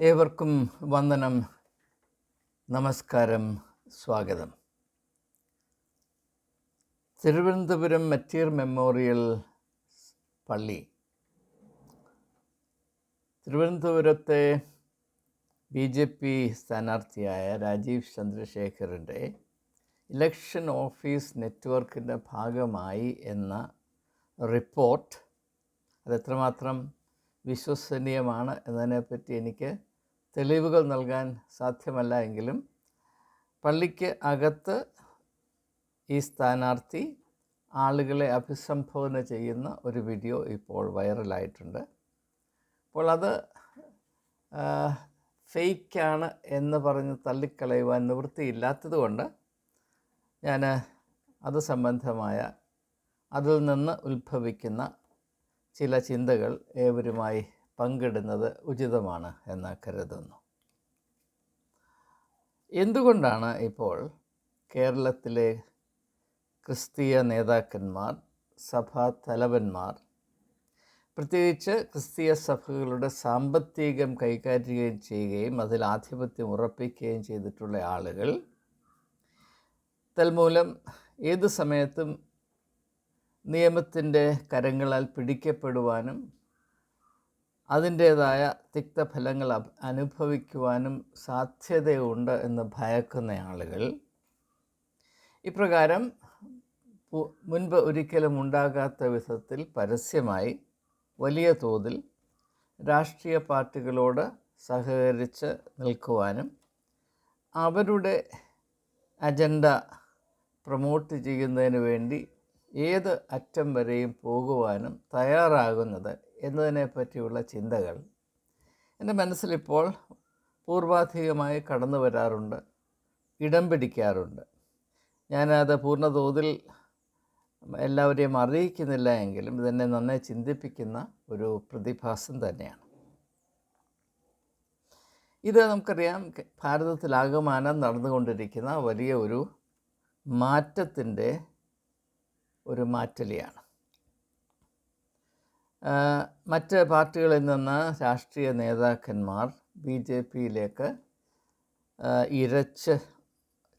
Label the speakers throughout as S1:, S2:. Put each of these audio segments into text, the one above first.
S1: ഏവർക്കും വന്ദനം. നമസ്കാരം. സ്വാഗതം. തിരുവനന്തപുരം മെറ്റീർ മെമ്മോറിയൽ പള്ളി. തിരുവനന്തപുരത്തെ ബി ജെ പി സ്ഥാനാർത്ഥിയായ രാജീവ് ചന്ദ്രശേഖറിന്റെ ഇലക്ഷൻ ഓഫീസ് നെറ്റ്വർക്കിന്റെ ഭാഗമായി എന്ന റിപ്പോർട്ട് അതെത്രമാത്രം വിശ്വസനീയമാണ് എന്നതിനെപ്പറ്റി എനിക്ക് തെളിവുകൾ നൽകാൻ സാധ്യമല്ല എങ്കിലും പള്ളിക്ക് അകത്ത് ഈ സ്ഥാനാർത്ഥി ആളുകളെ അഭിസംബോധന ചെയ്യുന്ന ഒരു വീഡിയോ ഇപ്പോൾ വൈറലായിട്ടുണ്ട്. അപ്പോൾ അത് ഫേക്കാണ് എന്ന് പറഞ്ഞ് തള്ളിക്കളയുവാൻ നിവൃത്തിയില്ലാത്തതുകൊണ്ട് ഞാൻ അത് സംബന്ധമായ അതിൽ നിന്ന് ഉത്ഭവിക്കുന്ന ചില ചിന്തകൾ ഏവരുമായി പങ്കിടുന്നത് ഉചിതമാണ് എന്ന് കരുതുന്നു. എന്തുകൊണ്ടാണ് ഇപ്പോൾ കേരളത്തിലെ ക്രിസ്തീയ നേതാക്കന്മാർ സഭാ തലവന്മാർ പ്രത്യേകിച്ച് ക്രിസ്തീയ സഭകളുടെ സാമ്പത്തികം കൈകാര്യം ചെയ്യുകയും അതിൽ ആധിപത്യം ഉറപ്പിക്കുകയും ചെയ്തിട്ടുള്ള ആളുകൾ തൽമൂലം ഏത് സമയത്തും നിയമത്തിന്റെ കരങ്ങളാൽ പിടിക്കപ്പെടുവാനും അതിന്റേതായ തിക്തഫലങ്ങൾ അനുഭവിക്കുവാനും സാധ്യതയുണ്ട് എന്ന് ഭയക്കുന്ന ആളുകൾ. ഇപ്രകാരം മുൻപ് ഒരിക്കലും ഉണ്ടാകാത്ത വിധത്തിൽ പരസ്യമായി വലിയ തോതിൽ രാഷ്ട്രീയ പാർട്ടികളോട് സഹകരിച്ച് നിൽക്കുവാനും അവരുടെ അജണ്ട പ്രൊമോട്ട് ചെയ്യുന്നതിന് വേണ്ടി ഏത് അറ്റം വരെയും പോകുവാനും തയ്യാറാകുന്നത് എന്നതിനെ പറ്റിയുള്ള ചിന്തകൾ എന്റെ മനസ്സിലിപ്പോൾ പൂർവാധികമായി കടന്നു വരാറുണ്ട് ഇടം പിടിക്കാറുണ്ട്. ഞാനത് പൂർണതോതിൽ എല്ലാവരെയും അറിയിക്കുന്നില്ല എങ്കിലും ഇതെന്നെ നന്നായി ചിന്തിപ്പിക്കുന്ന ഒരു പ്രതിഭാസം തന്നെയാണ്. ഇത് നമുക്കറിയാം ഭാരതത്തിലാകമാനം നടന്നുകൊണ്ടിരിക്കുന്ന വലിയ ഒരു മാറ്റത്തിന്റെ ഒരു മാറ്റലിയാണ്. മറ്റ് പാർട്ടികളിൽ നിന്ന് രാഷ്ട്രീയ നേതാക്കന്മാർ ബി ജെ പിയിലേക്ക് ഇരച്ച്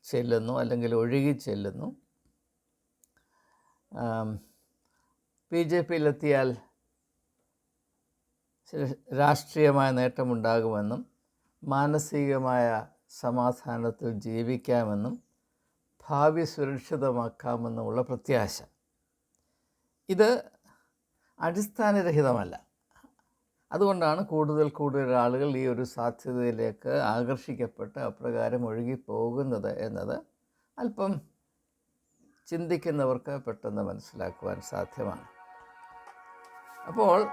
S1: ചെല്ലുന്നു അല്ലെങ്കിൽ ഒഴുകി ചെല്ലുന്നു. ബി ജെ പിയിലെത്തിയാൽ രാഷ്ട്രീയമായ നേട്ടമുണ്ടാകുമെന്നും മാനസികമായ സമാധാനത്തിൽ ജീവിക്കാമെന്നും ഭാവി സുരക്ഷിതമാക്കാമെന്നുമുള്ള പ്രത്യാശ. ഇത് അടിസ്ഥാനരഹിതമല്ല. അതുകൊണ്ടാണ് കൂടുതൽ കൂടുതൽ ആളുകൾ ഈ ഒരു സാധ്യതയിലേക്ക് ആകർഷിക്കപ്പെട്ട് അപ്രകാരം ഒഴുകിപ്പോകുന്നത് എന്നത് അല്പം ചിന്തിക്കുന്നവർക്ക് പെട്ടെന്ന് മനസ്സിലാക്കുവാൻ സാധ്യമാണ്. അപ്പോൾ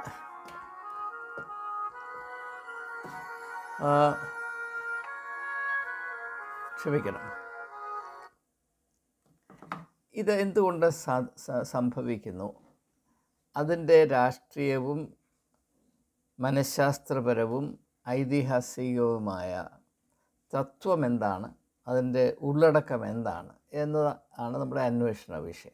S1: ക്ഷമിക്കണം. ഇത് എന്തുകൊണ്ട് സംഭവിക്കുന്നു? അതിന്റെ രാഷ്ട്രീയവും മനഃശാസ്ത്രപരവും ഐതിഹാസികവുമായ തത്വം എന്താണ് അതിന്റെ ഉള്ളടക്കം എന്താണ് എന്നതാണ് നമ്മുടെ അന്വേഷണ വിഷയം.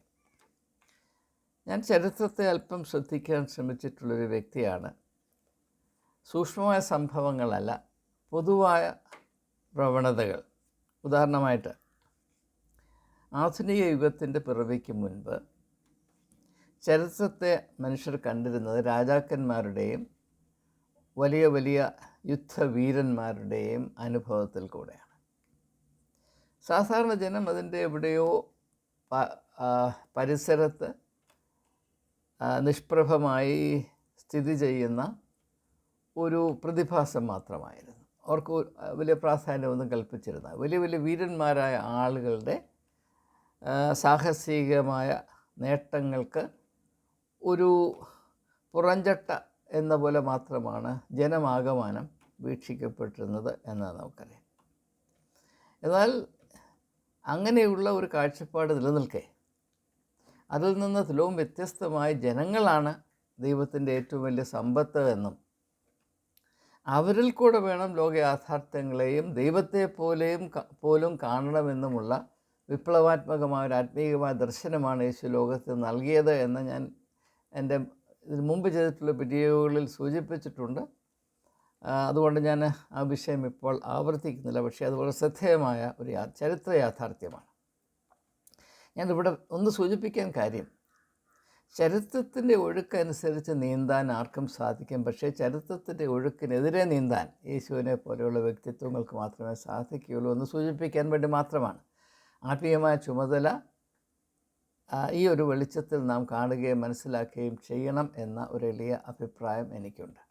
S1: ഞാൻ ചരിത്രത്തെ അല്പം ശ്രദ്ധിക്കാൻ ശ്രമിച്ചിട്ടുള്ളൊരു വ്യക്തിയാണ്. സൂക്ഷ്മമായ സംഭവങ്ങളല്ല പൊതുവായ പ്രവണതകൾ. ഉദാഹരണമായിട്ട് ആധുനിക യുഗത്തിന്റെ പിറവിക്ക് മുൻപ് ചരിത്രത്തെ മനുഷ്യർ കണ്ടിരുന്നത് രാജാക്കന്മാരുടെയും വലിയ വലിയ യുദ്ധവീരന്മാരുടെയും അനുഭവത്തിൽ കൂടെയാണ്. സാധാരണ ജനം അതിന്റെ എവിടെയോ പരിസരത്ത് നിഷ്പ്രഭമായി സ്ഥിതി ചെയ്യുന്ന ഒരു പ്രതിഭാസം മാത്രമായിരുന്നു. അവർക്ക് വലിയ പ്രാധാന്യമൊന്നും കൽപ്പിച്ചിരുന്ന വലിയ വലിയ വീരന്മാരായ ആളുകളുടെ സാഹസികമായ നേട്ടങ്ങൾക്ക് ഒരു പുറഞ്ചട്ട എന്ന പോലെ മാത്രമാണ് ജനമാകമാനം വീക്ഷിക്കപ്പെട്ടിരുന്നത് എന്ന് നമുക്കറിയാം. എന്നാൽ അങ്ങനെയുള്ള ഒരു കാഴ്ചപ്പാട് നിലനിൽക്കേ. അതിൽ നിന്ന് തുലവും വ്യത്യസ്തമായ ജനങ്ങളാണ് ദൈവത്തിന്റെ ഏറ്റവും വലിയ സമ്പത്ത് എന്നും അവരിൽ കൂടെ വേണം ലോക യാഥാർത്ഥ്യങ്ങളെയും ദൈവത്തെ പോലെയും പോലും കാണണമെന്നുമുള്ള വിപ്ലവാത്മകമായ ഒരു ആത്മീയമായ ദർശനമാണ് യേശു ലോകത്തിൽ നൽകിയത് എന്ന് ഞാൻ എന്റെ ഇതിന് മുമ്പ് ചെയ്തിട്ടുള്ള വീഡിയോകളിൽ സൂചിപ്പിച്ചിട്ടുണ്ട്. അതുകൊണ്ട് ഞാൻ ആ വിഷയം ഇപ്പോൾ ആവർത്തിക്കുന്നില്ല. പക്ഷേ അത് വളരെ ശ്രദ്ധേയമായ ഒരു ചരിത്ര യാഥാർത്ഥ്യമാണ്. ഞാനിവിടെ ഒന്ന് സൂചിപ്പിക്കാൻ കാര്യം. ചരിത്രത്തിന്റെ ഒഴുക്കനുസരിച്ച് നീന്താൻ ആർക്കും സാധിക്കും. പക്ഷേ ചരിത്രത്തിന്റെ ഒഴുക്കിനെതിരെ നീന്താൻ യേശുവിനെ പോലെയുള്ള വ്യക്തിത്വങ്ങൾക്ക് മാത്രമേ സാധിക്കുകയുള്ളൂ എന്ന് സൂചിപ്പിക്കാൻ വേണ്ടി മാത്രമാണ്. ആത്മീയമായ ചുമതല ഈ ഒരു വെളിച്ചത്തിൽ നാം കാണുകയും മനസ്സിലാക്കുകയും ചെയ്യണം എന്ന ഒരു എളിയ അഭിപ്രായം എനിക്കുണ്ട്.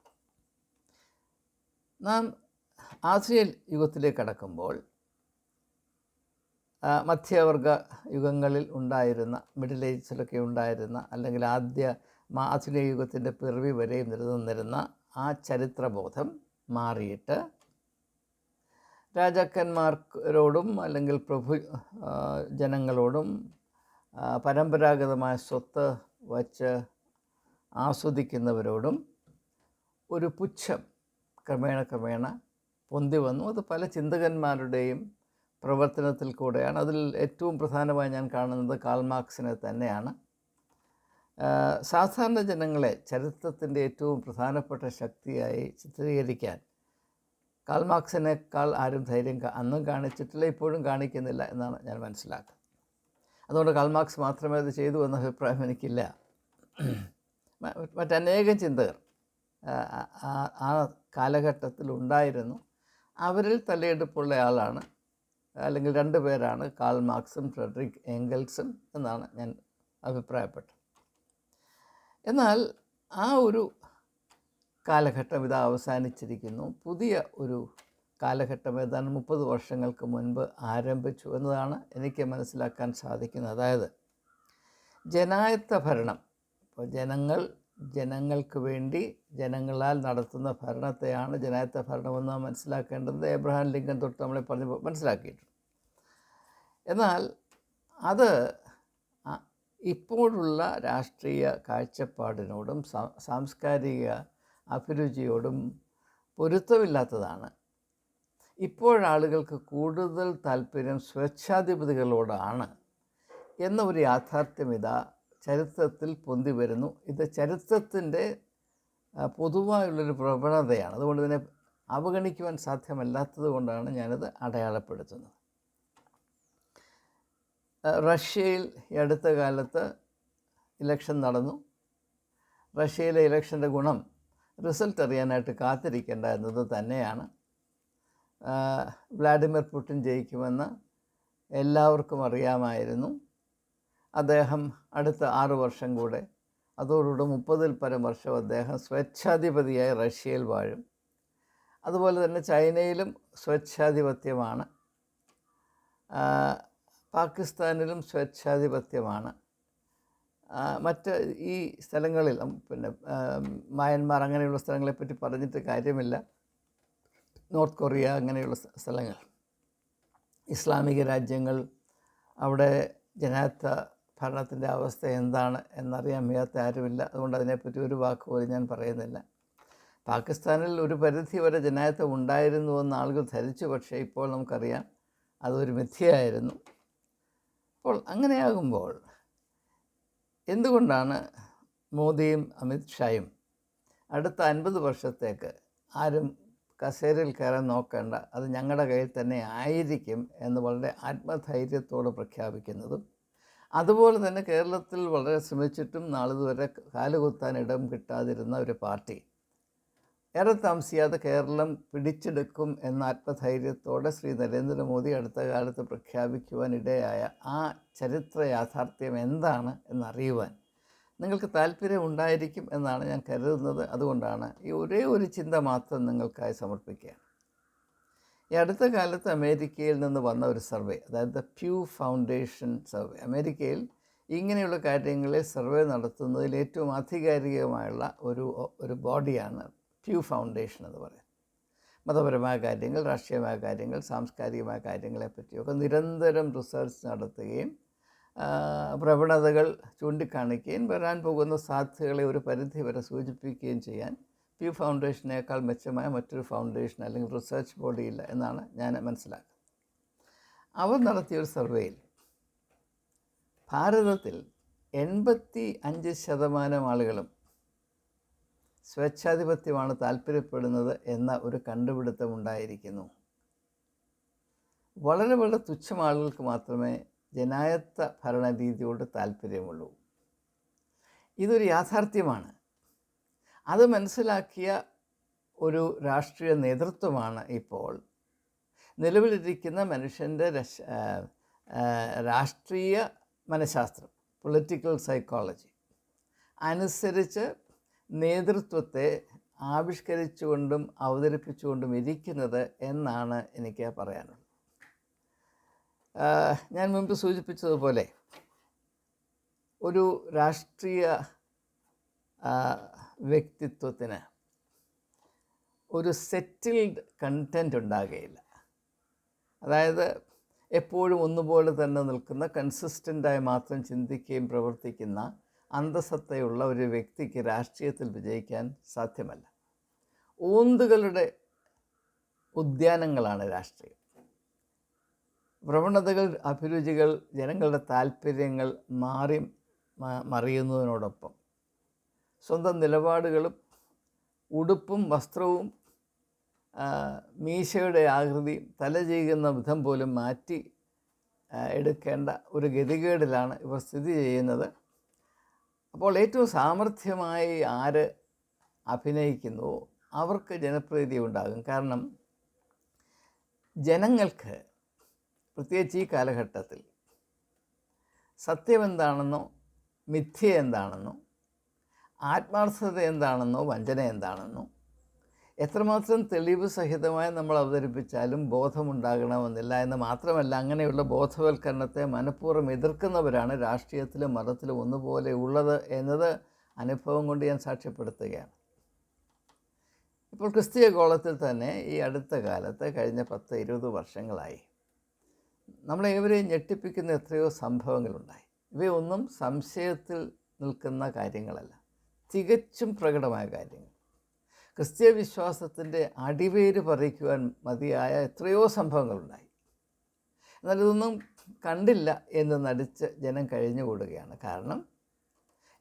S1: നാം ആശ്രയ യുഗത്തിലേക്ക് കടക്കുമ്പോൾ മധ്യവർഗ യുഗങ്ങളിൽ ഉണ്ടായിരുന്ന മിഡിൽ ഏജ്സിലൊക്കെ ഉണ്ടായിരുന്ന അല്ലെങ്കിൽ ആദ്യ ആധുനിക യുഗത്തിന്റെ പിറവി വരെയും നിലനിന്നിരുന്ന ആ ചരിത്രബോധം മാറിയിട്ട് രാജാക്കന്മാരോടും അല്ലെങ്കിൽ പ്രഭു ജനങ്ങളോടും പരമ്പരാഗതമായ സ്വത്ത് വച്ച് ആസ്വദിക്കുന്നവരോടും ഒരു പുച്ഛം ക്രമേണ ക്രമേണ പൊന്തി വന്നു. അത് പല ചിന്തകന്മാരുടെയും പ്രവർത്തനത്തിൽ കൂടെയാണ്. അതിൽ ഏറ്റവും പ്രധാനമായി ഞാൻ കാണുന്നത് കാൽമാർക്സിനെ തന്നെയാണ്. സാധാരണ ജനങ്ങളെ ചരിത്രത്തിന്റെ ഏറ്റവും പ്രധാനപ്പെട്ട ശക്തിയായി ചിത്രീകരിക്കാൻ കാൽമാർക്സിനേക്കാൾ ആരും ധൈര്യം അന്നും കാണിച്ചിട്ടില്ല ഇപ്പോഴും കാണിക്കുന്നില്ല എന്നാണ് ഞാൻ മനസ്സിലാക്കുന്നത്. അതുകൊണ്ട് കാൾമാർക്സ് മാത്രമേ അത് ചെയ്തു എന്ന അഭിപ്രായം എനിക്കില്ല. മറ്റനേകം ചിന്തകർ ആ, കാലഘട്ടത്തിൽ ഉണ്ടായിരുന്നു. അവരിൽ തലയെടുപ്പുള്ള ആളാണ് അല്ലെങ്കിൽ രണ്ട് പേരാണ് കാൾ മാർക്സും ഫ്രെഡറിക് എംഗൽസും എന്നാണ് ഞാൻ അഭിപ്രായപ്പെട്ടത്. എന്നാൽ ആ ഒരു കാലഘട്ടം ഇത് അവസാനിച്ചിരിക്കുന്നു. പുതിയ ഒരു കാലഘട്ടം ഏതാണ്ട് മുപ്പത് വർഷങ്ങൾക്ക് മുൻപ് ആരംഭിച്ചു എന്നതാണ് എനിക്ക് മനസ്സിലാക്കാൻ സാധിക്കുന്നത്. അതായത് ജനായത്ത ഭരണം ഇപ്പോൾ ജനങ്ങൾ ജനങ്ങൾക്ക് വേണ്ടി ജനങ്ങളാൽ നടത്തുന്ന ഭരണത്തെയാണ് ജനായത്ത ഭരണമെന്ന് മനസ്സിലാക്കേണ്ടത്. എബ്രഹാം ലിങ്കൻ തൊട്ട് നമ്മളെ പറഞ്ഞ് മനസ്സിലാക്കിയിട്ടുണ്ട്. എന്നാൽ അത് ഇപ്പോഴുള്ള രാഷ്ട്രീയ കാഴ്ചപ്പാടിനോടും സാംസ്കാരിക അഭിരുചിയോടും പൊരുത്തമില്ലാത്തതാണ്. ഇപ്പോഴാളുകൾക്ക് കൂടുതൽ താല്പര്യം സ്വേച്ഛാധിപതികളോടാണ് എന്ന ഒരു യാഥാർത്ഥ്യം ഇതാ. ചരിത്രത്തിൽ പൊന്തി വരുന്നു. ഇത് ചരിത്രത്തിന്റെ പൊതുവായുള്ളൊരു പ്രവണതയാണ്. അതുകൊണ്ട് ഇതിനെ അവഗണിക്കുവാൻ സാധ്യമല്ലാത്തത് കൊണ്ടാണ് ഞാനിത് അടയാളപ്പെടുത്തുന്നത്. റഷ്യയിൽ ഈ അടുത്ത കാലത്ത് ഇലക്ഷൻ നടന്നു. റഷ്യയിലെ ഇലക്ഷന്റെ ഗുണം റിസൾട്ട് അറിയാനായിട്ട് കാത്തിരിക്കേണ്ട എന്നത് തന്നെയാണ്. വ്ലാഡിമിർ പുടിൻ ജയിക്കുമെന്ന് എല്ലാവർക്കും അറിയാമായിരുന്നു. അദ്ദേഹം അടുത്ത ആറു വർഷം കൂടെ അതോടുകൂടെ മുപ്പതിൽ പരം വർഷം അദ്ദേഹം സ്വേച്ഛാധിപതിയായി റഷ്യയിൽ വാഴും. അതുപോലെ തന്നെ ചൈനയിലും സ്വേച്ഛാധിപത്യമാണ്. പാകിസ്ഥാനിലും സ്വേച്ഛാധിപത്യമാണ്. മറ്റ് ഈ സ്ഥലങ്ങളിൽ പിന്നെ മയന്മാർ അങ്ങനെയുള്ള സ്ഥലങ്ങളെപ്പറ്റി പറഞ്ഞിട്ട് കാര്യമില്ല. നോർത്ത് കൊറിയ അങ്ങനെയുള്ള സ്ഥലങ്ങൾ. ഇസ്ലാമിക രാജ്യങ്ങൾ അവിടെ ജനാത്ത ഭരണത്തിന്റെ അവസ്ഥ എന്താണ് എന്നറിയാൻ വയ്യാത്ത ആരുമില്ല. അതുകൊണ്ട് അതിനെപ്പറ്റി ഒരു വാക്ക് പോലും ഞാൻ പറയുന്നില്ല. പാകിസ്ഥാനിൽ ഒരു പരിധി വരെ ജനായത്വം ഉണ്ടായിരുന്നു എന്ന് ആളുകൾ ധരിച്ചു. പക്ഷേ ഇപ്പോൾ നമുക്കറിയാം അതൊരു മിഥ്യയായിരുന്നു. അപ്പോൾ അങ്ങനെയാകുമ്പോൾ എന്തുകൊണ്ടാണ് മോദിയും അമിത് ഷായും അടുത്ത അൻപത് വർഷത്തേക്ക് ആരും കസേരയിൽ കയറാൻ നോക്കേണ്ട. അത് ഞങ്ങളുടെ കയ്യിൽ തന്നെ ആയിരിക്കും എന്ന് വളരെ ആത്മധൈര്യത്തോടെ പ്രഖ്യാപിക്കുന്നതും അതുപോലെ തന്നെ കേരളത്തിൽ വളരെ ശ്രമിച്ചിട്ടും നാളിതുവരെ കാലുകുത്താൻ ഇടം കിട്ടാതിരുന്ന ഒരു പാർട്ടി. ഏറെ താമസിയാതെ കേരളം പിടിച്ചെടുക്കും എന്ന ആത്മധൈര്യത്തോടെ ശ്രീ നരേന്ദ്രമോദി അടുത്ത കാലത്ത് പ്രഖ്യാപിക്കുവാനിടയായ ആ ചരിത്ര യാഥാർത്ഥ്യം എന്താണ് എന്നറിയുവാൻ നിങ്ങൾക്ക് താല്പര്യം ഉണ്ടായിരിക്കും എന്നാണ് ഞാൻ കരുതുന്നത്. അതുകൊണ്ടാണ് ഈ ഒരേ ഒരു ചിന്ത മാത്രം നിങ്ങൾക്കായി സമർപ്പിക്കുക ഈ അടുത്ത കാലത്ത് അമേരിക്കയിൽ നിന്ന് വന്ന ഒരു സർവേ അതായത് ദ പ്യൂ ഫൗണ്ടേഷൻ സർവേ. അമേരിക്കയിൽ ഇങ്ങനെയുള്ള കാര്യങ്ങളെ സർവേ നടത്തുന്നതിൽ ഏറ്റവും ആധികാരികമായുള്ള ഒരു ഒരു ബോഡിയാണ് പ്യൂ ഫൗണ്ടേഷൻ എന്ന് പറയുന്നത്. മതപരമായ കാര്യങ്ങൾ രാഷ്ട്രീയമായ കാര്യങ്ങൾ സാംസ്കാരികമായ കാര്യങ്ങളെപ്പറ്റിയൊക്കെ നിരന്തരം റിസർച്ച് നടത്തുകയും പ്രവണതകൾ ചൂണ്ടിക്കാണിക്കുകയും വരാൻ പോകുന്ന സാധ്യതകളെ ഒരു പരിധി വരെ സൂചിപ്പിക്കുകയും ചെയ്യാൻ പി ഫൗണ്ടേഷനേക്കാൾ മെച്ചമായ മറ്റൊരു ഫൗണ്ടേഷൻ അല്ലെങ്കിൽ റിസർച്ച് ഇല്ല എന്നാണ് ഞാൻ മനസ്സിലാക്കുന്നത്. അവർ നടത്തിയ ഒരു സർവേയിൽ ഭാരതത്തിൽ എൺപത്തി അഞ്ച് ശതമാനം ആളുകളും സ്വേച്ഛാധിപത്യമാണ് താല്പര്യപ്പെടുന്നത് എന്ന ഒരു കണ്ടുപിടുത്തം ഉണ്ടായിരിക്കുന്നു. വളരെ വളരെ തുച്ഛം ആളുകൾക്ക് മാത്രമേ ജനായത്ത ഭരണരീതിയോട് താല്പര്യമുള്ളൂ. ഇതൊരു യാഥാർത്ഥ്യമാണ്. അത് മനസ്സിലാക്കിയ ഒരു രാഷ്ട്രീയ നേതൃത്വമാണ് ഇപ്പോൾ. നിലവിലിരിക്കുന്ന മനുഷ്യന്റെ രാഷ്ട്രീയ മനഃശാസ്ത്രം പൊളിറ്റിക്കൽ സൈക്കോളജി അനുസരിച്ച് നേതൃത്വത്തെ ആവിഷ്കരിച്ചുകൊണ്ടും അവതരിപ്പിച്ചുകൊണ്ടും ഇരിക്കുന്നത് എന്നാണ് എനിക്ക് പറയാനുള്ളത്. ഞാൻ മുമ്പ് സൂചിപ്പിച്ചതുപോലെ ഒരു രാഷ്ട്രീയ വ്യക്തിത്വത്തിന് ഒരു സെറ്റിൽഡ് കണ്ടന്റ് ഉണ്ടാകുകയില്ല അതായത് എപ്പോഴും ഒന്നുപോലെ തന്നെ നിൽക്കുന്ന കൺസിസ്റ്റന്റായി മാത്രം ചിന്തിക്കുകയും പ്രവർത്തിക്കുന്ന അന്തസത്തയുള്ള ഒരു വ്യക്തിക്ക് രാഷ്ട്രീയത്തിൽ വിജയിക്കാൻ സാധ്യമല്ല. ഊന്തുകളുടെ ഉദ്യാനങ്ങളാണ് രാഷ്ട്രീയം. പ്രവണതകൾ അഭിരുചികൾ ജനങ്ങളുടെ താല്പര്യങ്ങൾ മാറി മറിയുന്നതിനോടൊപ്പം സ്വന്തം നിലപാടുകളും ഉടുപ്പും വസ്ത്രവും മീശയുടെ ആകൃതിയും തല ചെയ്യുന്ന വിധം പോലും മാറ്റി എടുക്കേണ്ട ഒരു ഗതികേടിലാണ് ഇവർ സ്ഥിതി ചെയ്യുന്നത്. അപ്പോൾ ഏറ്റവും സാമർഥ്യമായി ആര് അഭിനയിക്കുന്നുവോ അവർക്ക് ജനപ്രീതി ഉണ്ടാകും. കാരണം ജനങ്ങൾക്ക് പ്രത്യേകിച്ച് ഈ കാലഘട്ടത്തിൽ സത്യം എന്താണെന്നോ മിഥ്യ എന്താണെന്നോ ആത്മാർത്ഥത എന്താണെന്നോ വഞ്ചന എന്താണെന്നോ എത്രമാത്രം തെളിവ് സഹിതമായി നമ്മൾ അവതരിപ്പിച്ചാലും ബോധമുണ്ടാകണമെന്നില്ല എന്ന് മാത്രമല്ല അങ്ങനെയുള്ള ബോധവൽക്കരണത്തെ മനഃപൂർവം എതിർക്കുന്നവരാണ് രാഷ്ട്രീയത്തിലും മതത്തിലും ഒന്നുപോലെ ഉള്ളത് എന്നത് അനുഭവം കൊണ്ട് ഞാൻ സാക്ഷ്യപ്പെടുത്തുകയാണ്. ഇപ്പോൾ ക്രിസ്തീയ ഗോളത്തിൽ തന്നെ ഈ അടുത്ത കാലത്ത് കഴിഞ്ഞ പത്ത് ഇരുപത് വർഷങ്ങളായി നമ്മളേവരെയും ഞെട്ടിപ്പിക്കുന്ന എത്രയോ സംഭവങ്ങളുണ്ടായി. ഇവയൊന്നും സംശയത്തിൽ നിൽക്കുന്ന കാര്യങ്ങളല്ല. തികച്ചും പ്രകടമായ കാര്യങ്ങൾ. ക്രിസ്തീയ വിശ്വാസത്തിന്റെ അടിവേര് പറിക്കുവാൻ മതിയായ എത്രയോ സംഭവങ്ങളുണ്ടായി. എന്നാൽ ഇതൊന്നും കണ്ടില്ല എന്ന് നടിച്ച് ജനം കഴിഞ്ഞുകൂടുകയാണ് കാരണം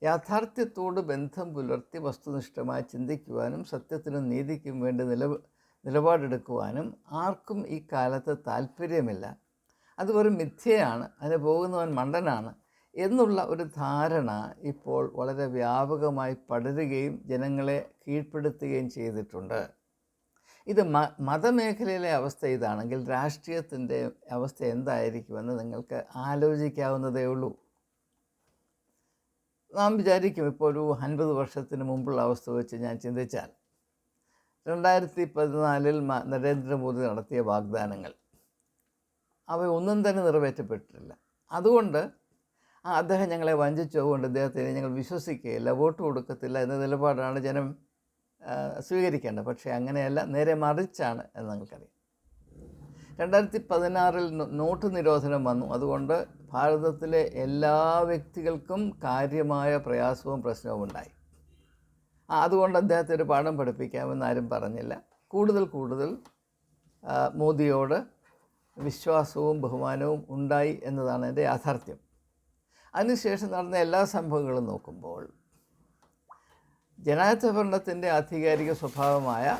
S1: യാഥാർത്ഥ്യത്തോട് ബന്ധം പുലർത്തി വസ്തുനിഷ്ഠമായി ചിന്തിക്കുവാനും സത്യത്തിനും നീതിക്കും വേണ്ടി നില നിലപാടെടുക്കുവാനും ആർക്കും ഈ കാലത്ത് താല്പര്യമില്ല അത് വെറും മിഥ്യയാണ് അതിന് പോകുന്നവൻ മണ്ടനാണ് എന്നുള്ള ഒരു ധാരണ ഇപ്പോൾ വളരെ വ്യാപകമായി പടരുകയും ജനങ്ങളെ കീഴ്പ്പെടുത്തുകയും ചെയ്തിട്ടുണ്ട്. ഇത് മ മതമേഖലയിലെ അവസ്ഥ ഇതാണെങ്കിൽ രാഷ്ട്രീയത്തിന്റെ അവസ്ഥ എന്തായിരിക്കുമെന്ന് നിങ്ങൾക്ക് ആലോചിക്കാവുന്നതേ ഉള്ളൂ. നാം വിചാരിക്കും ഇപ്പോൾ ഒരു അൻപത് വർഷത്തിന് മുമ്പുള്ള അവസ്ഥ വെച്ച് ഞാൻ ചിന്തിച്ചാൽ രണ്ടായിരത്തി പതിനാലിൽ നരേന്ദ്രമോദി നടത്തിയ വാഗ്ദാനങ്ങൾ അവ ഒന്നും തന്നെ നിറവേറ്റപ്പെട്ടിട്ടില്ല. അതുകൊണ്ട് അദ്ദേഹം ഞങ്ങളെ വഞ്ചിച്ചതുകൊണ്ട് അദ്ദേഹത്തിന് ഞങ്ങൾ വിശ്വസിക്കുകയില്ല വോട്ട് കൊടുക്കത്തില്ല എന്ന നിലപാടാണ് ജനം സ്വീകരിക്കേണ്ടത്. പക്ഷേ അങ്ങനെയല്ല നേരെ മറിച്ചാണ് എന്ന് ഞങ്ങൾക്കറിയാം. രണ്ടായിരത്തി പതിനാറിൽ നോട്ട് നിരോധനം വന്നു. അതുകൊണ്ട് ഭാരതത്തിലെ എല്ലാ വ്യക്തികൾക്കും കാര്യമായ പ്രയാസവും പ്രശ്നവും ഉണ്ടായി. അതുകൊണ്ട് അദ്ദേഹത്തെ ഒരു പാഠം പഠിപ്പിക്കാമെന്ന് ആരും പറഞ്ഞില്ല. കൂടുതൽ കൂടുതൽ മോദിയോട് വിശ്വാസവും ബഹുമാനവും ഉണ്ടായി എന്നതാണ് എന്റെ യാഥാർത്ഥ്യം. അതിനുശേഷം നടന്ന എല്ലാ സംഭവങ്ങളും നോക്കുമ്പോൾ ജനാധിപത്യ ഭരണത്തിന്റെ ആധികാരിക സ്വഭാവമായ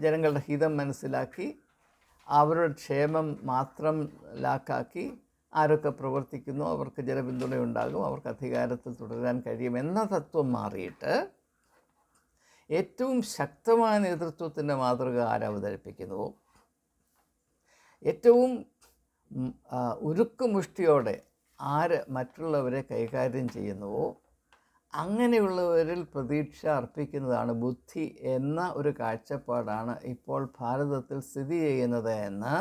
S1: ജനങ്ങളുടെ ഹിതം മനസ്സിലാക്കി അവരുടെ ക്ഷേമം മാത്രം ലാക്കാക്കി ആരൊക്കെ പ്രവർത്തിക്കുന്നു അവർക്ക് ജനപിന്തുണയുണ്ടാകും അവർക്ക് അധികാരത്തിൽ തുടരാൻ കഴിയും എന്ന തത്വം മാറിയിട്ട് ഏറ്റവും ശക്തമായ നേതൃത്വത്തിന്റെ മാതൃക ആരവതരിപ്പിക്കുന്നുവോ ഏറ്റവും ഉരുക്കുമുഷ്ടിയോടെ ആര് മറ്റുള്ളവരെ കൈകാര്യം ചെയ്യുന്നുവോ അങ്ങനെയുള്ളവരിൽ പ്രതീക്ഷ അർപ്പിക്കുന്നതാണ് ബുദ്ധി എന്ന ഒരു കാഴ്ചപ്പാടാണ് ഇപ്പോൾ ഭാരതത്തിൽ സ്ഥിതി ചെയ്യുന്നത് എന്ന്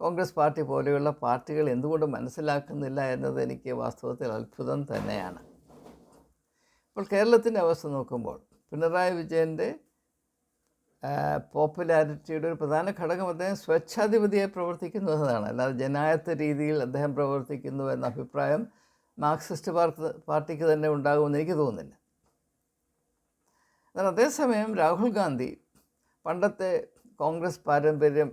S1: കോൺഗ്രസ് പാർട്ടി പോലെയുള്ള പാർട്ടികൾ എന്തുകൊണ്ട് മനസ്സിലാക്കുന്നില്ല എന്നത് എനിക്ക് വാസ്തവത്തിൽ അത്ഭുതം തന്നെയാണ്. ഇപ്പോൾ കേരളത്തിന്റെ അവസ്ഥ നോക്കുമ്പോൾ പിണറായി വിജയന്റെ പോപ്പുലാരിറ്റിയുടെ ഒരു പ്രധാന ഘടകം അദ്ദേഹം സ്വച്ഛാധിപതിയായി പ്രവർത്തിക്കുന്നു എന്നതാണ്. അല്ലാതെ ജനായത്ത രീതിയിൽ അദ്ദേഹം പ്രവർത്തിക്കുന്നു എന്ന അഭിപ്രായം മാർക്സിസ്റ്റ് പാർട്ടി പാർട്ടിക്ക് തന്നെ ഉണ്ടാകുമെന്ന് എനിക്ക് തോന്നുന്നില്ല. എന്നാൽ അതേസമയം രാഹുൽ ഗാന്ധി പണ്ടത്തെ കോൺഗ്രസ് പാരമ്പര്യം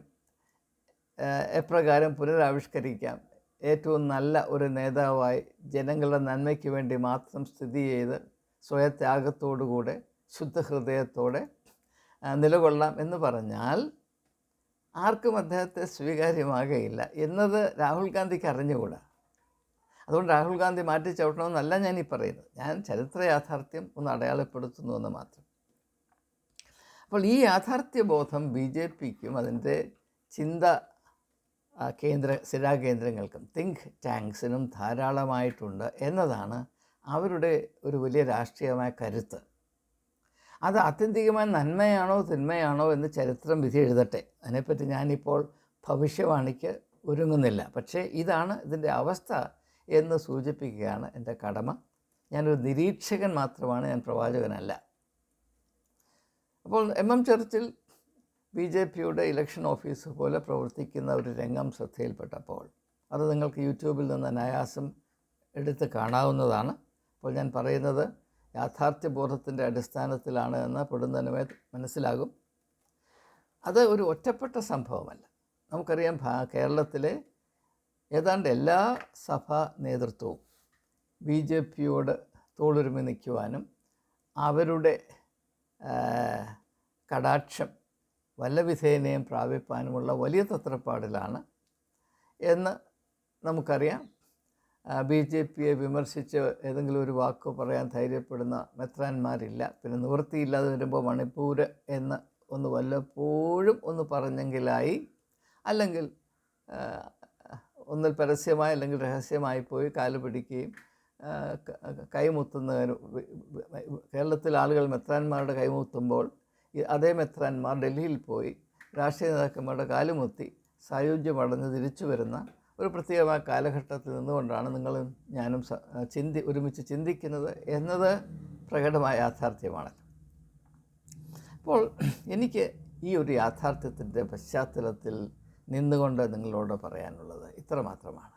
S1: എപ്രകാരം പുനരാവിഷ്കരിക്കാം. ഏറ്റവും നല്ല ഒരു നേതാവായി ജനങ്ങളുടെ നന്മയ്ക്ക് വേണ്ടി മാത്രം സ്ഥിതി ചെയ്ത് സ്വയത്യാഗത്തോടുകൂടെ ശുദ്ധഹൃദയത്തോടെ നിലകൊള്ളാം എന്ന് പറഞ്ഞാൽ ആർക്കും അദ്ദേഹത്തെ സ്വീകാര്യമാകുകയില്ല എന്നത് രാഹുൽ ഗാന്ധിക്ക് അറിഞ്ഞുകൂടാ. അതുകൊണ്ട് രാഹുൽ ഗാന്ധി മാറ്റി ചവിട്ടണമെന്നല്ല ഞാൻ ഈ പറയുന്നത്. ഞാൻ ചരിത്ര യാഥാർത്ഥ്യം ഒന്ന് അടയാളപ്പെടുത്തുന്നു എന്ന് മാത്രം. അപ്പോൾ ഈ യാഥാർത്ഥ്യബോധം ബി ജെ പിക്കും അതിന്റെ ചിന്ത കേന്ദ്ര സ്ഥിരാകേന്ദ്രങ്ങൾക്കും തിങ്ക് ടാങ്ക്സിനും ധാരാളമായിട്ടുണ്ട് എന്നതാണ് അവരുടെ ഒരു വലിയ രാഷ്ട്രീയമായ കരുത്ത്. അത് ആത്യന്തികമായ നന്മയാണോ തിന്മയാണോ എന്ന് ചരിത്രം വിധി എഴുതട്ടെ അതിനെപ്പറ്റി ഞാനിപ്പോൾ ഭവിഷ്യവാണിക്ക് ഒരുങ്ങുന്നില്ല. പക്ഷേ ഇതാണ് ഇതിന്റെ അവസ്ഥ എന്ന് സൂചിപ്പിക്കുകയാണ് എന്റെ കടമ. ഞാനൊരു നിരീക്ഷകൻ മാത്രമാണ് ഞാൻ പ്രവാചകനല്ല. അപ്പോൾ എം എം ചർച്ചിൽ ബി ജെ പിയുടെ ഇലക്ഷൻ ഓഫീസ് പോലെ പ്രവർത്തിക്കുന്ന ഒരു രംഗം ശ്രദ്ധയിൽപ്പെട്ടപ്പോൾ അത് നിങ്ങൾക്ക് യൂട്യൂബിൽ നിന്ന് അനായാസം എടുത്ത് കാണാവുന്നതാണ്. അപ്പോൾ ഞാൻ പറയുന്നത് യാഥാർത്ഥ്യബോധത്തിന്റെ അടിസ്ഥാനത്തിലാണ് എന്ന് പെടുന്നതിനുമേ മനസ്സിലാകും. അത് ഒരു ഒറ്റപ്പെട്ട സംഭവമല്ല. നമുക്കറിയാം കേരളത്തിലെ ഏതാണ്ട് എല്ലാ സഭാ നേതൃത്വവും ബി ജെ പിയോട് തോളുരുമി നിൽക്കുവാനും അവരുടെ കടാക്ഷം വല്ല വിധേനയും പ്രാപിപ്പാനുമുള്ള വലിയ തത്രപ്പാടിലാണ് എന്ന് നമുക്കറിയാം. ബി ജെ പിയെ വിമർശിച്ച് ഏതെങ്കിലും ഒരു വാക്ക് പറയാൻ ധൈര്യപ്പെടുന്ന മെത്രാന്മാരില്ല. പിന്നെ നിവൃത്തിയില്ലാതെ വരുമ്പോൾ മണിപ്പൂർ എന്ന് ഒന്ന് വല്ലപ്പോഴും ഒന്ന് പറഞ്ഞെങ്കിലായി അല്ലെങ്കിൽ ഒന്നിൽ പരസ്യമായി അല്ലെങ്കിൽ രഹസ്യമായി പോയി കാൽ പിടിക്കുകയും വി- കേരളത്തിൽ ആളുകൾ മെത്രാന്മാരുടെ കൈമുത്തുമ്പോൾ അതേ മെത്രാന്മാർ ഡൽഹിയിൽ പോയി രാഷ്ട്രീയ നേതാക്കന്മാരുടെ കാലുമുത്തി സായുജ്യമടഞ്ഞ് തിരിച്ചു വരുന്ന ഒരു പ്രത്യേകമായ കാലഘട്ടത്തിൽ നിന്നുകൊണ്ടാണ് നിങ്ങൾ ഞാനും ചിന്തി ഒരുമിച്ച് ചിന്തിക്കുന്നത് എന്നത് പ്രകടമായ യാഥാർത്ഥ്യമാണ്. അപ്പോൾ എനിക്ക് ഈ ഒരു യാഥാർത്ഥ്യത്തിന്റെ പശ്ചാത്തലത്തിൽ നിന്നുകൊണ്ട് നിങ്ങളോട് പറയാനുള്ളത് ഇത്ര മാത്രമാണ്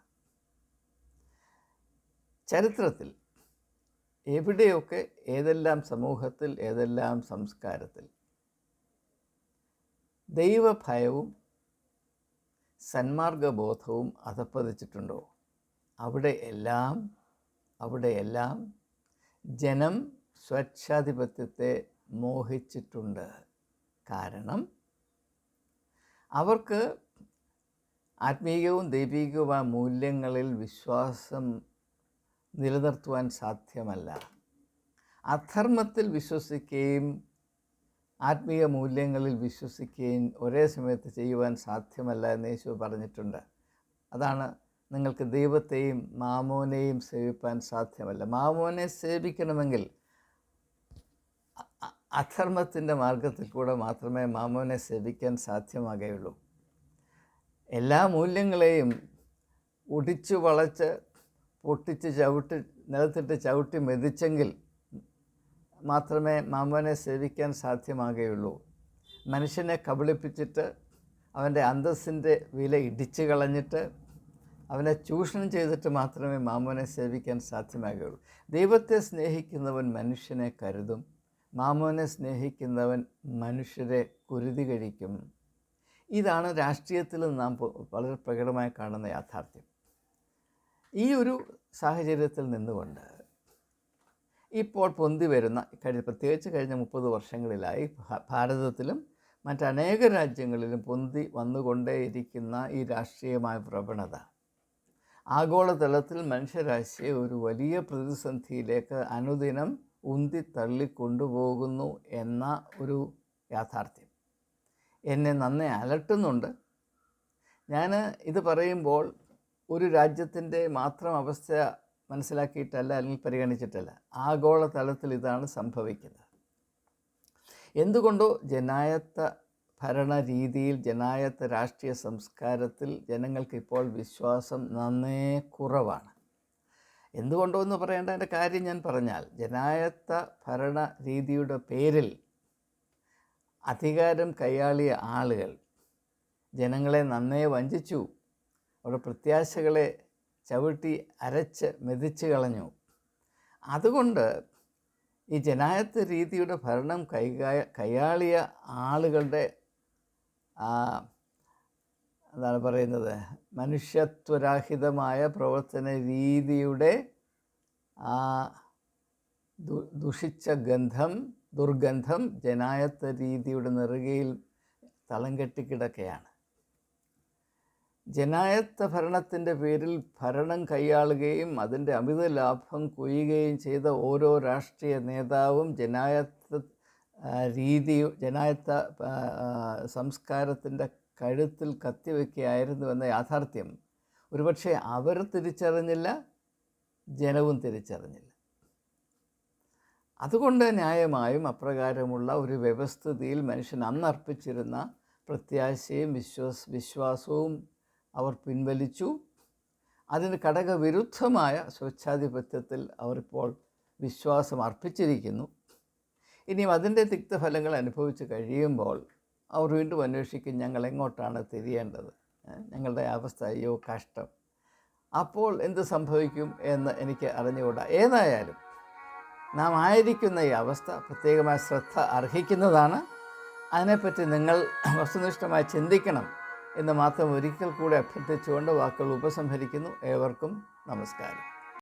S1: ചരിത്രത്തിൽ എവിടെയൊക്കെ ഏതെല്ലാം സമൂഹത്തിൽ ഏതെല്ലാം സംസ്കാരത്തിൽ ദൈവഭയവും സന്മാർഗബോധവും അധപ്പതിച്ചിട്ടുണ്ടോ അവിടെ എല്ലാം അവിടെ എല്ലാം ജനം സ്വച്ഛാധിപത്യത്തെ മോഹിച്ചിട്ടുണ്ട്. കാരണം അവർക്ക് ആത്മീയവും ദൈവികവുമായ മൂല്യങ്ങളിൽ വിശ്വാസം നിലനിർത്തുവാൻ സാധ്യമല്ല. അധർമ്മത്തിൽ വിശ്വസിക്കുകയും ആത്മീയ മൂല്യങ്ങളിൽ വിശ്വസിക്കുകയും ഒരേ സമയത്ത് ചെയ്യുവാൻ സാധ്യമല്ല എന്ന് യേശു പറഞ്ഞിട്ടുണ്ട്. അതാണ് നിങ്ങൾക്ക് ദൈവത്തെയും മാമോനെയും സേവിപ്പാൻ സാധ്യമല്ല. മാമോനെ സേവിക്കണമെങ്കിൽ അധർമ്മത്തിന്റെ മാർഗത്തിൽ കൂടെ മാത്രമേ മാമോനെ സേവിക്കാൻ സാധ്യമാകുകയുള്ളൂ. എല്ലാ മൂല്യങ്ങളെയും ഒടിച്ചു വളച്ച് പൊട്ടിച്ച് ചവിട്ടി നിലത്തിട്ട് ചവിട്ടി മെതിച്ചെങ്കിൽ മാത്രമേ മാമോനെ സേവിക്കാൻ സാധ്യമാകുകയുള്ളൂ മനുഷ്യനെ കബളിപ്പിച്ചിട്ട് അവന്റെ അന്തസ്സിന്റെ വില ഇടിച്ചു കളഞ്ഞിട്ട് അവനെ ചൂഷണം ചെയ്തിട്ട് മാത്രമേ മാമോനെ സേവിക്കാൻ സാധ്യമാകുകയുള്ളൂ ദൈവത്തെ സ്നേഹിക്കുന്നവൻ മനുഷ്യനെ കരുതും. മാമോനെ സ്നേഹിക്കുന്നവൻ മനുഷ്യരെ കുരുതി കഴിക്കും. ഇതാണ് രാഷ്ട്രീയത്തിൽ നാം വളരെ പ്രകടമായി കാണുന്ന യാഥാർത്ഥ്യം. ഈ ഒരു സാഹചര്യത്തിൽ നിന്നുകൊണ്ട് ഇപ്പോൾ പൊന്തി വരുന്ന കഴിഞ്ഞ പ്രത്യേകിച്ച് കഴിഞ്ഞ മുപ്പത് വർഷങ്ങളിലായി ഭാരതത്തിലും മറ്റനേക രാജ്യങ്ങളിലും പൊന്തി വന്നുകൊണ്ടേയിരിക്കുന്ന ഈ രാഷ്ട്രീയമായ പ്രവണത. ആഗോളതലത്തിൽ മനുഷ്യരാശിയെ ഒരു വലിയ പ്രതിസന്ധിയിലേക്ക് അനുദിനം ഉന്തി തള്ളിക്കൊണ്ടുപോകുന്നു എന്ന ഒരു യാഥാർത്ഥ്യം. എന്നെ നന്നെ അലട്ടുന്നുണ്ട്. ഞാൻ ഇത് പറയുമ്പോൾ ഒരു രാജ്യത്തിന്റെ മാത്രം അവസ്ഥ മനസ്സിലാക്കിയിട്ടല്ല അല്ലെങ്കിൽ പരിഗണിച്ചിട്ടല്ല. ആഗോള തലത്തിൽ ഇതാണ് സംഭവിക്കുന്നത്. എന്തുകൊണ്ടോ ജനായത്ത ഭരണ രീതിയിൽ ജനായത്ത രാഷ്ട്രീയ സംസ്കാരത്തിൽ ജനങ്ങൾക്ക് ഇപ്പോൾ വിശ്വാസം നന്നേ കുറവാണ്. എന്തുകൊണ്ടോ എന്ന് പറയേണ്ടതിന്റെ കാര്യം ഞാൻ പറഞ്ഞാൽ ജനായത്ത ഭരണ രീതിയുടെ പേരിൽ അധികാരം കൈയാളിയ ആളുകൾ ജനങ്ങളെ നന്നേ വഞ്ചിച്ചു. അവരുടെ പ്രത്യാശകളെ ചവിട്ടി അരച്ച് മെതിച്ച് കളഞ്ഞു. അതുകൊണ്ട് ഈ ജനായത്ത രീതിയുടെ ഭരണം കൈകാ കൈയാളിയ ആളുകളുടെ എന്താണ് പറയുന്നത് മനുഷ്യത്വരാഹിതമായ പ്രവർത്തന രീതിയുടെ ആ ദുഷിച്ച ഗന്ധം ദുർഗന്ധം ജനായത്ത രീതിയുടെ നെറുകയിൽ തളം കെട്ടിക്കിടക്കുകയാണ് ജനായത്ത ഭരണത്തിന്റെ പേരിൽ ഭരണം കൈയാളുകയും അതിന്റെ അമിത ലാഭം കൊയ്യുകയും ചെയ്ത ഓരോ രാഷ്ട്രീയ നേതാവും ജനായത്ത രീതി ജനായത്ത സംസ്കാരത്തിന്റെ കഴുത്തിൽ കത്തിവെക്കുകയായിരുന്നു എന്ന യാഥാർത്ഥ്യം. ഒരുപക്ഷെ അവർ തിരിച്ചറിഞ്ഞില്ല ജനവും തിരിച്ചറിഞ്ഞില്ല. അതുകൊണ്ട് ന്യായമായും അപ്രകാരമുള്ള ഒരു വ്യവസ്ഥിതിയിൽ മനുഷ്യൻ അന്നർപ്പിച്ചിരുന്ന പ്രത്യാശയും വിശ്വാസ വിശ്വാസവും അവർ പിൻവലിച്ചു. അതിന് ഘടകവിരുദ്ധമായ സ്വച്ഛാധിപത്യത്തിൽ അവരിപ്പോൾ വിശ്വാസം അർപ്പിച്ചിരിക്കുന്നു. ഇനിയും അതിന്റെ തിക്തഫലങ്ങൾ അനുഭവിച്ച് കഴിയുമ്പോൾ അവർ വീണ്ടും അന്വേഷിക്കും ഞങ്ങൾ എങ്ങോട്ടാണ് തിരിയേണ്ടത്. ഞങ്ങളുടെ അവസ്ഥ അയ്യോ കഷ്ടം. അപ്പോൾ എന്ത് സംഭവിക്കും എന്ന് എനിക്ക് അറിഞ്ഞുകൂടാ. ഏതായാലും നാം ആയിരിക്കുന്ന ഈ അവസ്ഥ പ്രത്യേകമായ ശ്രദ്ധ അർഹിക്കുന്നതാണ്. അതിനെപ്പറ്റി നിങ്ങൾ വസ്തുനിഷ്ഠമായി ചിന്തിക്കണം. എന്ന് മാത്രം ഒരിക്കൽ കൂടെ അഭ്യർത്ഥിച്ചുകൊണ്ട് വാക്കുകൾ ഉപസംഹരിക്കുന്നു. ഏവർക്കും നമസ്കാരം.